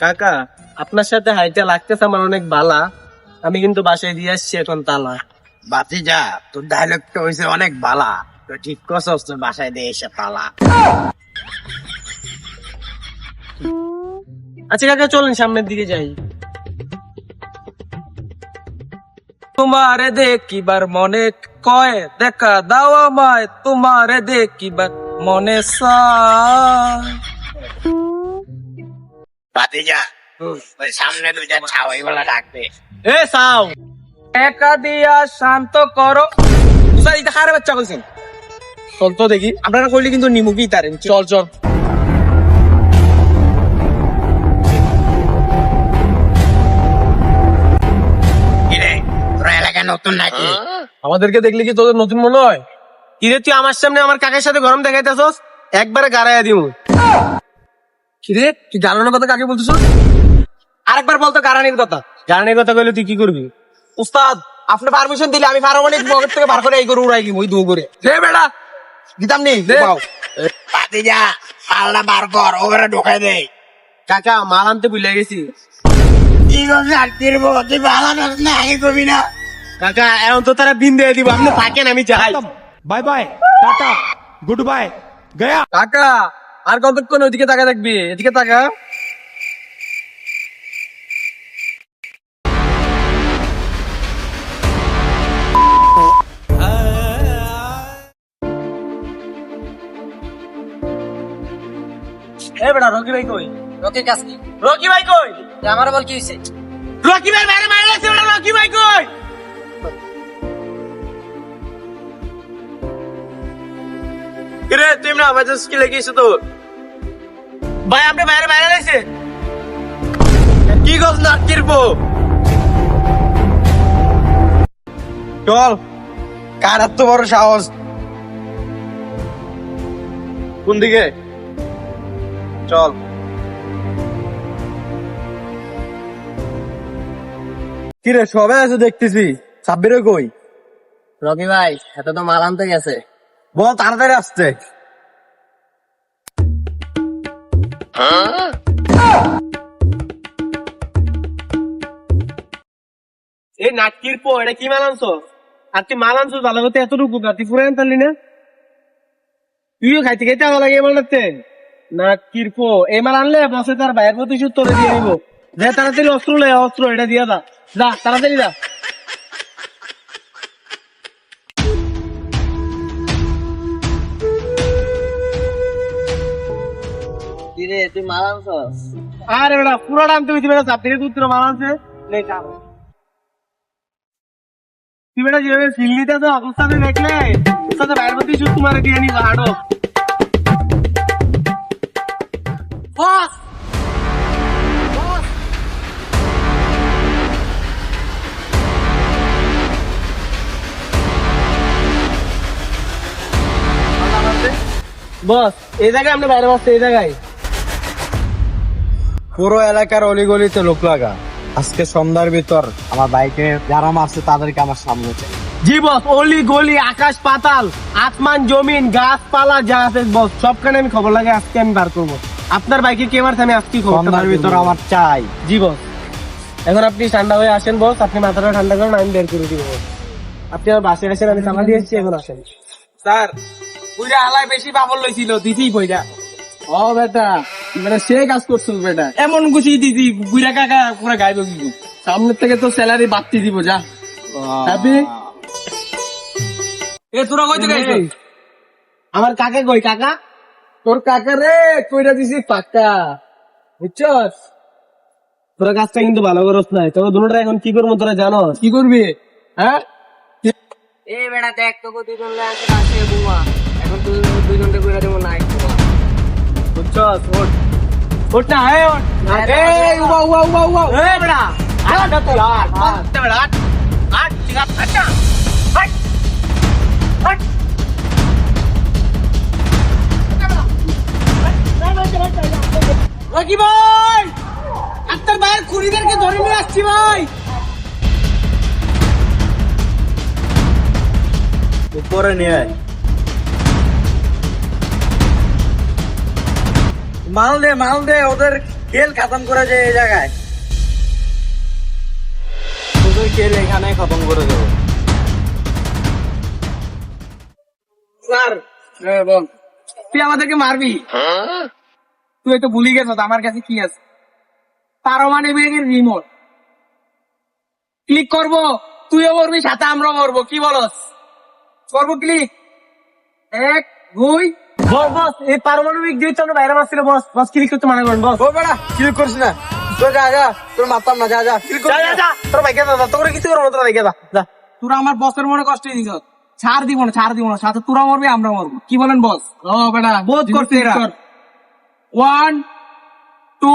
কাকা আপনার সাথে হাইটা লাগতেছে আমার অনেক বালা। আমি কিন্তু বাসায় দিয়ে আসছি এখন তালা। বাতি যা তোর ডায়লগটা হয়েছে অনেক বালা। তো ঠিক করছস তোর বাসায় দিয়ে এসে পালা আচ্ছা কাকা চলেন সামনের দিকে যাই। তোমারে দেখিবার মনে কয় দেখা দাও আমায়। তোমারে দেখিবার মনে চায়। যা ওই সামনে দুইটা ছাওয়াই বলা ডাকবে। এ সাও একা দিয়া শান্ত করো। স্যার এটা কারে বাচ্চা কইছেন? চল তো দেখি। আপনারা কইলে কিন্তু নিমুকি তারেন চল চল। এলাকায় নতুন নাকি? আমাদেরকে দেখলে কি তোদের নতুন মনে হয়? কিরে তুই আমার সামনে আমার কাকের সাথে গরম দেখাইতেছস? একবারে গাড়াইয়া দিমু। কিরে তুই গারানের কথা কাকে বলতেছ আরেকবার বলতো কথা। কথা কইলে তুই কি করবি? উস্তাদ আপনি পারমিশন দিলে আমি না মগের থেকে বার করে এই করে উড়াই ওই দু করে। রে বেড়া দিতাম পাতি যা পাল্লা বার কর ঢোকাই দে। কাকা মাল আনতে ভুলে গেছি। কাকা এখন তো তারা বিন দিয়ে দিব আপনি থাকেন আমি যাই। বাই বাই টাটা গুড বাই গয়া। কাকা আর কতক্ষণ ওইদিকে তাকা থাকবি এদিকে তাকা। এ বেটা রকি ভাই কই? রকি কাজ কি? রকি ভাই কই? আমার বল কি হয়েছে রকি ভাই বাইরে মারা লাগছে বেটা রকি ভাই কই? কিরে তুই না আমাদের স্কিলে গেছিস তো? ভাই আপনি বাইরে বাইরে লাগছে কি গল না কিরবো চল। কার এত বড় সাহস? কোন দিকে? চল। কিরে সবাই আছে দেখতেছি। সাব্বিরে কই? রবি ভাই এত তো মাল আনতে গেছে। বল তাড়াতাড়ি আসতে। এই নাটকির পো, এটা কি মাল আনছো? আর তুই মাল আনছো ভালো করতে এতটুকু না, তুই পুরো আনতালি না? তুইও খাইতে খাইতে আমার লাগে রাখতে নাটকির পো এই মাল আনলে বসে তার বাইরের প্রতিশোধ তোরে দিয়ে নিবো। যা, তাড়াতাড়ি অস্ত্র লে অস্ত্র, এটা দিয়ে দা। যা, তাড়াতাড়ি যা তুই আরে বেটা পুরোটা আনতে হইতে বেটা চাপ থেকে আছে নে, খা। তুই বেটা যেভাবে ফিল্লিতে তো অবস্থাতে দেখলে সাথে বাইরের প্রতি শুধু তোমার দিয়ে বস, এই জায়গায় আমরা বাইরে বসছে, এই জায়গায়। পুরো এলাকার অলিগলিতে লোক লাগা। আজকে সন্ধ্যার ভিতর আমার বাইকে যারা মারছে তাদেরকে আমার সামনে চাই। জি অলি গলি আকাশ পাতাল আসমান জমিন গাছপালা যা আছে বস সবখানে আমি খবর লাগে আজকে আমি বার করব। আপনার বাইকে কে মারছে আমি আজকে সন্ধ্যার ভিতর আমার চাই। জি এখন আপনি ঠান্ডা হয়ে আসেন বস আপনি মাথাটা ঠান্ডা করুন আমি বের করে দিব। আপনি আমার বাসে আসেন আমি সামাল দিয়ে এসেছি এখন আসেন। স্যার পুরা আলাই বেশি বাবল লইছিল দিছি পয়সা ও বেটা। মানে সে কাজ করছ বেটা। এমন গুছি দিদি বুড়া কাকা পুরা গাইব কি সামনের থেকে তো স্যালারি বাড়তি দিব যা। হ্যাপি এ তোরা কই থেকে আমার কাকা কই কাকা? তোর কাকা রে কইরা দিছি পাক্কা বুঝছস? তোরা কাজটা কিন্তু ভালো করস নাই। তোরা দুটোটা এখন কি করব তোরা জানো কি করবি? হ্যাঁ? এ বেটা দেখ তো তুই করলে আছে বুমা এখন তুই দুই ঘণ্টা করে দেবো নাই। বুমা বুঝছস ওঠ ওঠ না হ্যাঁ ওঠ আরে, উবা উবা উবা উবা এ বড়া আট তো আট আট বড়া আট আট ঠিক আচ্ছা। আট আট রকি ভাই? আত্মার বাইরের খুনিদেরকে ধরে নিয়ে আসছি ভাই। উপরে নিয়ে আয়। মাল দে মাল দে ওদের খেল খতম করে যায় এই জায়গায়। খেল এখানে খতম করে দেবো। স্যার বল। তুই আমাদেরকে মারবি? তুই তো ভুলি গেছ আমার কাছে কি আছে? পারমাণবিকের রিমোট। ক্লিক করব তুইও মরবি সাথে আমরা মরবো কি বলস? করব ক্লিক। এক দুই বস বস এই পারমাণবিক যে তো বাইরে মারছিল বস বস ক্লিক করতে মানা করেন বস। ও বেড়া ক্লিক করিস না। তোর যা যা তোর মারতাম না যা যা ক্লিক যা যা যা তোর বাইকে যা যা, তোর কিছু করব তোর বাইকে যা যা। তোরা আমার বসের মনে কষ্ট দিছ ছাড় দিব না ছাড় দিব না সাথে তোরা মরবি আমরা মরবো। কি বলেন বস? ও বেটা বোধ করতে ওয়ান টু